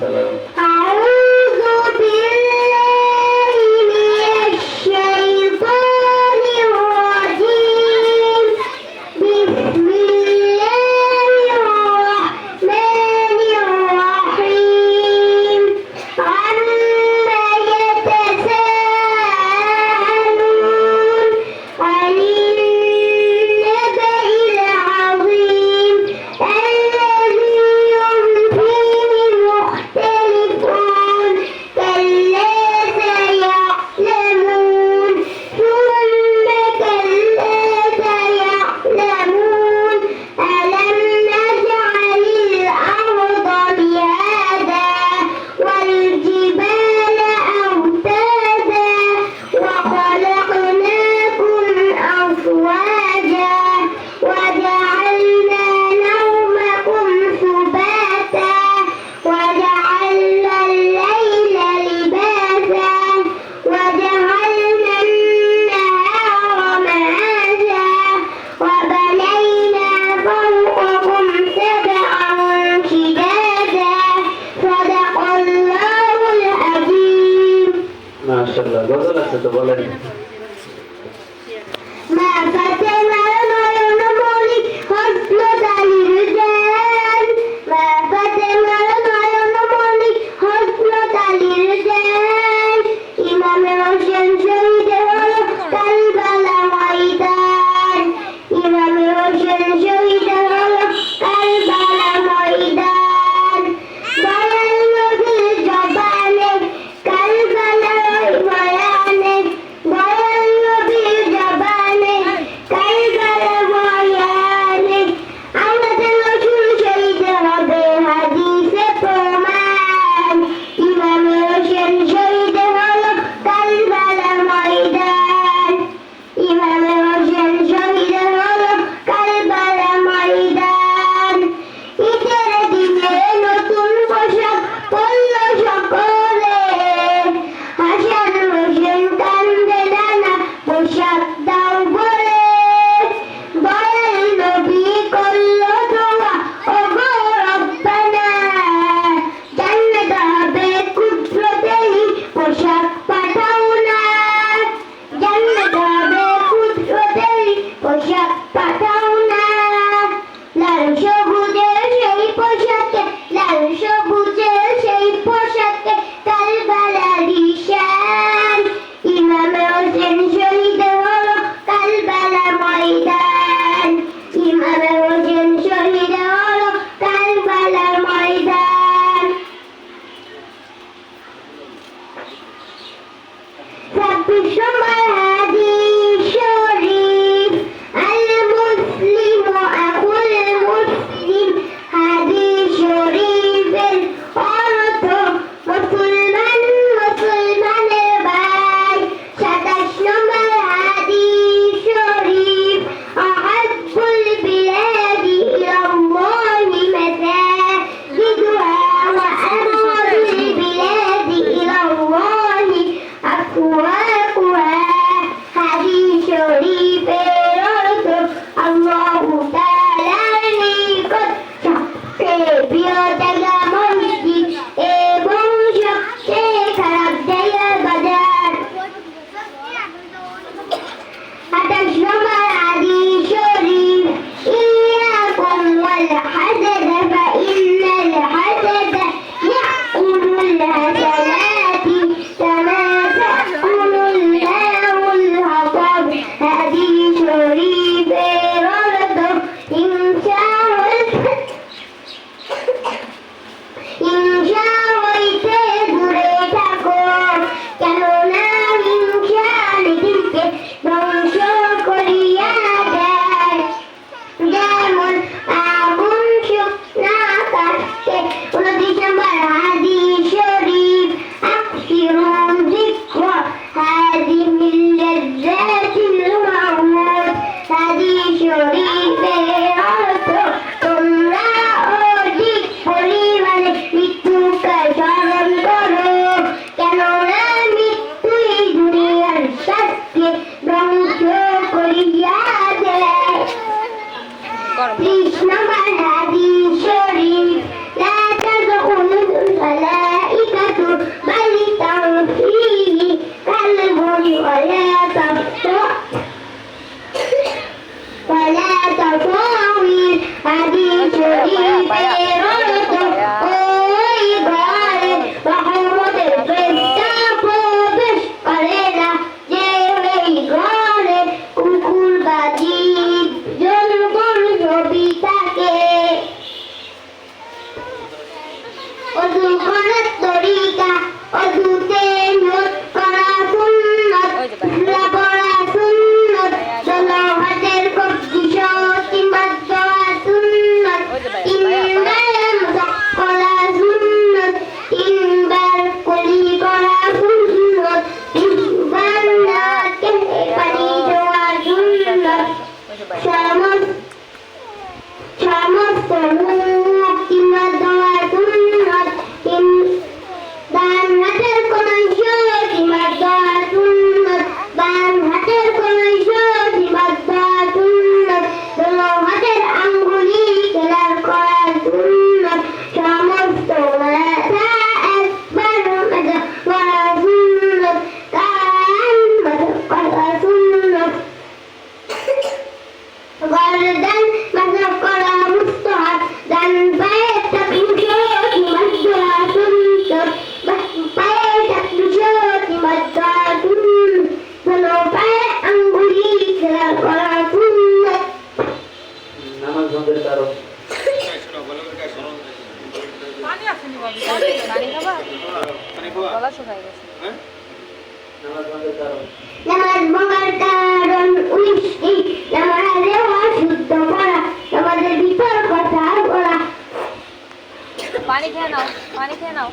সালাম গজল আছে তো বলেন ছাব্বিশ নম্বর 对呀，买，Hasta la luna. নামাজ ভাঙার কারণ উনিশটি নামাজে অশুদ্ধ করা নামাজের ভিতর কথা বলা পানি খেয়ে নাও পানি খেয়ে নাও।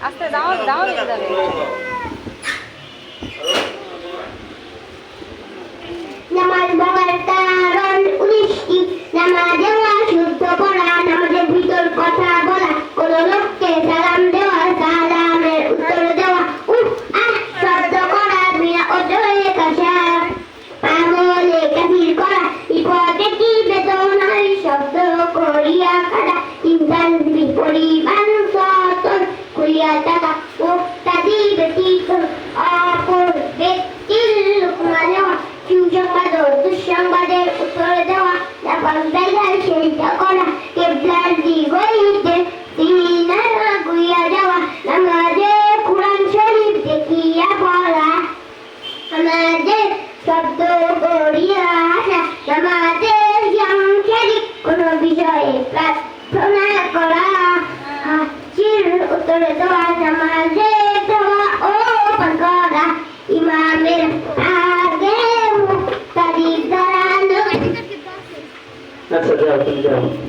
আস্তে দাও দাও নামাজ Namadam. That's a you